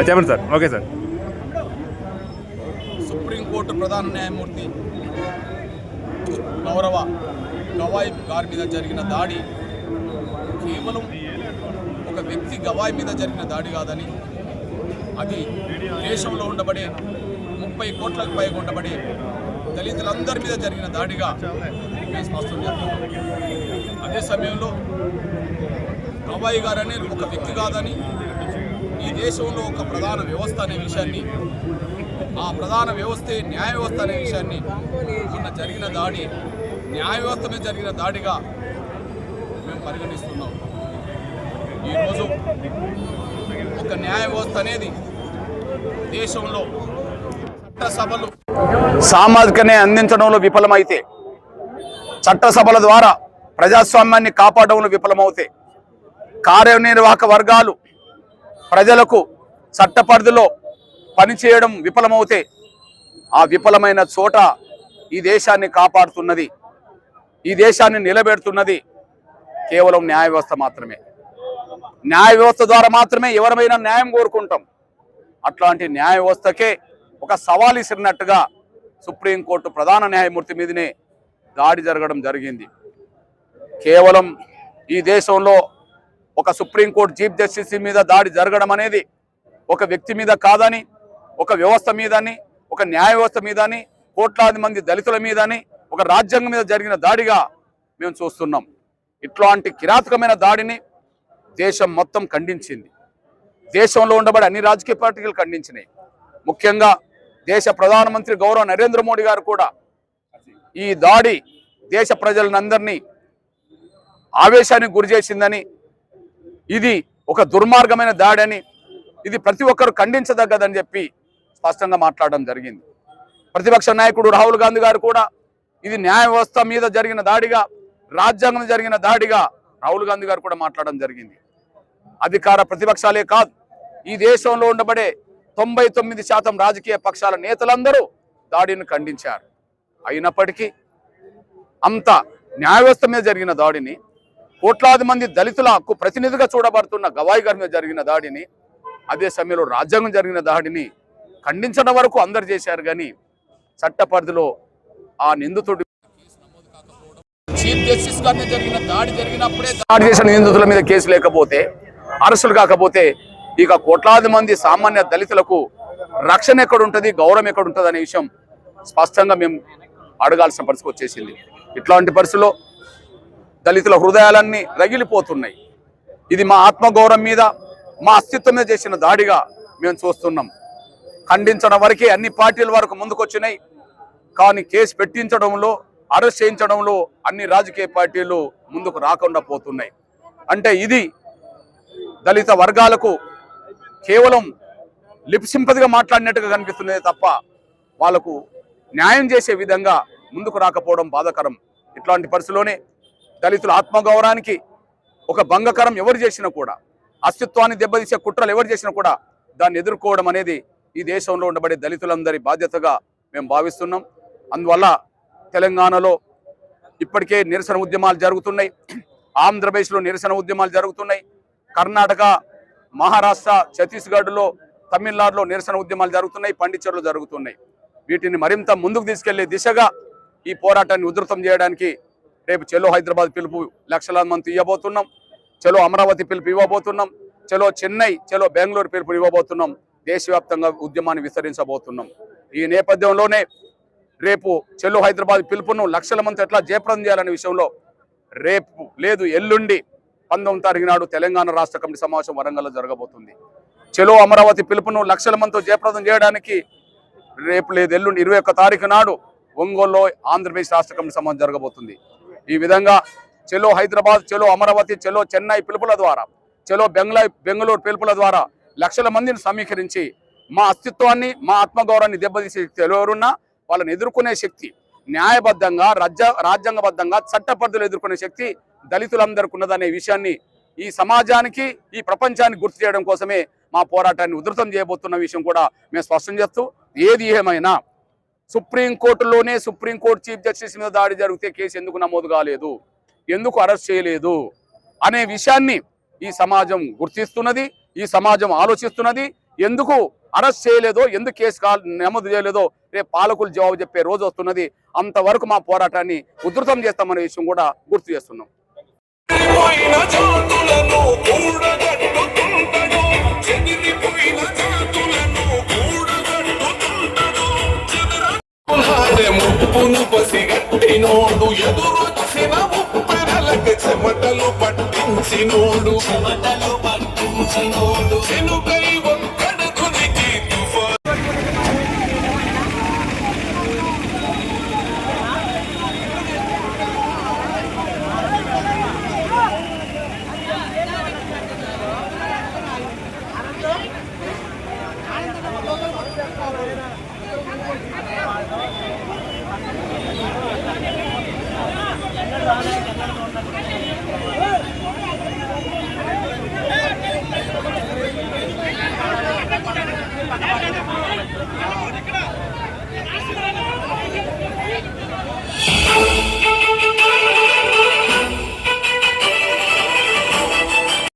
చెప్పండి sir. Okay sir. Supreme court ప్రధాన న్యాయమూర్తి గౌరవ గవాయి గారి మీద జరిగిన దాడి కేవలం ఒక వ్యక్తి గవాయి మీద జరిగిన దాడి కాదని అది దేశంలో ఉండబడే ముప్పై కోట్లకు పైగా ఉండబడే దళితులందరి మీద జరిగిన దాడిగా స్పష్టం చేస్తున్నాం అదే సమయంలో గవాయి గారు ఒక వ్యక్తి కాదని ఈ దేశంలో ఒక ప్రధాన వ్యవస్థ అనే విషయాన్ని ఆ ప్రధాన వ్యవస్థే న్యాయ వ్యవస్థ అనే విషయాన్ని మొన్న జరిగిన దాడి న్యాయ వ్యవస్థ మీద జరిగిన దాడిగా మేము పరిగణిస్తున్నాం. ఈరోజు ఒక న్యాయ వ్యవస్థ అనేది దేశంలో చట్టసభలు సామాజిక న్యాయం అందించడంలో విఫలమైతే చట్టసభల ద్వారా ప్రజాస్వామ్యాన్ని కాపాడంలో విఫలమవుతాయి కార్యనిర్వాహక వర్గాలు ప్రజలకు చట్ట పరిధిలో పనిచేయడం విఫలమవుతే ఆ విఫలమైన చోట ఈ దేశాన్ని కాపాడుతున్నది ఈ దేశాన్ని నిలబెడుతున్నది కేవలం న్యాయ వ్యవస్థ మాత్రమే. న్యాయ వ్యవస్థ ద్వారా మాత్రమే ఎవరమైనా న్యాయం కోరుకుంటాం. అట్లాంటి న్యాయ వ్యవస్థకే ఒక సవాల్ ఇసిరినట్టుగా సుప్రీంకోర్టు ప్రధాన న్యాయమూర్తి మీదనే దాడి జరగడం జరిగింది. కేవలం ఈ దేశంలో ఒక సుప్రీంకోర్టు చీఫ్ జస్టిస్ మీద దాడి జరగడం అనేది ఒక వ్యక్తి మీద కాదని ఒక వ్యవస్థ మీదని ఒక న్యాయ వ్యవస్థ మీదని కోట్లాది మంది దళితుల మీదని ఒక రాజ్యాంగం మీద జరిగిన దాడిగా మేము చూస్తున్నాం. ఇట్లాంటి కిరాతకమైన దాడిని దేశం మొత్తం ఖండించింది. దేశంలో ఉండబడి అన్ని రాజకీయ పార్టీలు ఖండించినాయి. ముఖ్యంగా దేశ ప్రధానమంత్రి గౌరవ నరేంద్ర మోడీ గారు కూడా ఈ దాడి దేశ ప్రజలందరినీ ఆవేశానికి గురి చేసిందని ఇది ఒక దుర్మార్గమైన దాడని ఇది ప్రతి ఒక్కరు ఖండించదగ్గదని చెప్పి స్పష్టంగా మాట్లాడడం జరిగింది. ప్రతిపక్ష నాయకుడు రాహుల్ గాంధీ గారు కూడా ఇది న్యాయ వ్యవస్థ మీద జరిగిన దాడిగా రాజ్యాంగం జరిగిన దాడిగా రాహుల్ గాంధీ గారు కూడా మాట్లాడడం జరిగింది. అధికార ప్రతిపక్షాలే కాదు ఈ దేశంలో ఉండబడే తొంభై తొమ్మిది శాతం రాజకీయ పక్షాల నేతలందరూ దాడిని ఖండించారు. అయినప్పటికీ అంత న్యాయ వ్యవస్థ మీద జరిగిన దాడిని కోట్లాది మంది దళితుల హక్కు ప్రతినిధిగా చూడబడుతున్న గవాయి గారి మీద జరిగిన దాడిని అదే సమయంలో రాజ్యాంగం జరిగిన దాడిని ఖండించడం వరకు అందరు చేశారు కానీ చట్ట పరిధిలో ఆ నిందితుడి చీఫ్ జస్టిస్ గారి మీద జరిగిన దాడి జరిగినప్పుడే దాడి చేసిన నిందితుల మీద కేసు లేకపోతే అరెస్టులు కాకపోతే ఇక కోట్లాది మంది సామాన్య దళితులకు రక్షణ ఎక్కడ ఉంటుంది గౌరవం ఎక్కడ ఉంటుంది అనే విషయం స్పష్టంగా మేము అడగాల్సిన పరిస్థితి వచ్చేసింది. ఇట్లాంటి పరిస్థితుల్లో దళితుల హృదయాలన్నీ రగిలిపోతున్నాయి. ఇది మా ఆత్మగౌరవం మీద మా అస్తిత్వం మీద చేసిన దాడిగా మేము చూస్తున్నాం. ఖండించడం వరకే అన్ని పార్టీల వరకు ముందుకొచ్చినాయి. కానీ కేసు పెట్టించడంలో అరెస్ట్ చేయించడంలో అన్ని రాజకీయ పార్టీలు ముందుకు రాకుండా పోతున్నాయి. అంటే ఇది దళిత వర్గాలకు కేవలం లిప్సింపదిగా మాట్లాడినట్టుగా కనిపిస్తున్నదే తప్ప వాళ్ళకు న్యాయం చేసే విధంగా ముందుకు రాకపోవడం బాధాకరం. ఇట్లాంటి పరిస్థితిలోనే దళితుల ఆత్మగౌరవానికి ఒక భంగకరం ఎవరు చేసినా కూడా అస్తిత్వాన్ని దెబ్బతీసే కుట్రలు ఎవరు చేసినా కూడా దాన్ని ఎదుర్కోవడం అనేది ఈ దేశంలో ఉండబడే దళితులందరి బాధ్యతగా మేము భావిస్తున్నాం. అందువల్ల తెలంగాణలో ఇప్పటికే నిరసన ఉద్యమాలు జరుగుతున్నాయి. ఆంధ్రప్రదేశ్లో నిరసన ఉద్యమాలు జరుగుతున్నాయి. కర్ణాటక మహారాష్ట్ర ఛత్తీస్గఢ్లో తమిళనాడులో నిరసన ఉద్యమాలు జరుగుతున్నాయి పండిచర్లు జరుగుతున్నాయి. వీటిని మరింత ముందుకు తీసుకెళ్ళే దిశగా ఈ పోరాటాన్ని ఉధృతం చేయడానికి రేపు చెలో హైదరాబాద్ పిలుపు లక్షలాది మంది ఇవ్వబోతున్నాం చలో అమరావతి పిలుపు ఇవ్వబోతున్నాం. చలో చెన్నై చలో బెంగళూరు పిలుపు ఇవ్వబోతున్నాం. దేశవ్యాప్తంగా ఉద్యమాన్ని విస్తరించబోతున్నాం. ఈ నేపథ్యంలోనే రేపు చెల్లు హైదరాబాద్ పిలుపును లక్షల మంది ఎట్లా జయప్రదం చేయాలనే విషయంలో రేపు లేదు ఎల్లుండి పంతొమ్మిది తారీఖు నాడు తెలంగాణ రాష్ట్ర కమిటీ సమావేశం వరంగల్లో జరగబోతుంది. చెలో అమరావతి పిలుపును లక్షల మందితో జయప్రదం చేయడానికి రేపు లేదు ఎల్లుండి ఇరవై ఒక్క తారీఖు నాడు ఒంగోలులో ఆంధ్రప్రదేశ్ రాష్ట్ర కమిటీ సమావేశం జరగబోతుంది. ఈ విధంగా చెలో హైదరాబాద్ చెలో అమరావతి చెలో చెన్నై పిలుపుల ద్వారా చెలో బెంగళ బెంగళూరు పిలుపుల ద్వారా లక్షల మందిని సమీకరించి మా అస్తిత్వాన్ని మా ఆత్మగౌరవాన్ని దెబ్బతీసే శక్తి ఎవరున్నా వాళ్ళని ఎదుర్కొనే శక్తి న్యాయబద్ధంగా రాజ్య రాజ్యాంగబద్ధంగా చట్ట ఎదుర్కొనే శక్తి దళితులందరికీ ఉన్నదనే విషయాన్ని ఈ సమాజానికి ఈ ప్రపంచానికి గుర్తు చేయడం కోసమే మా పోరాటాన్ని ఉధృతం చేయబోతున్న విషయం కూడా మేము స్పష్టం చేస్తూ ఏది ఏమైనా సుప్రీంకోర్టులోనే సుప్రీంకోర్టు చీఫ్ జస్టిస్ మీద దాడి జరిగితే కేసు ఎందుకు నమోదు కాలేదు? ఎందుకు అరెస్ట్ చేయలేదు? అనే విషయాన్ని ఈ సమాజం గుర్తిస్తున్నది ఈ సమాజం ఆలోచిస్తున్నది. ఎందుకు అరెస్ట్ చేయలేదో ఎందుకు కేసు నమోదు చేయలేదో రేపు పాలకులు జవాబు చెప్పే రోజు వస్తున్నది. అంతవరకు మా పోరాటాన్ని ఉధృతం చేస్తామనే విషయం కూడా గుర్తు చేస్తున్నాం. ముప్పెరలకు చెమటలు పట్టించినోడు. చెమటలు పట్టించినోడు. చెనుకై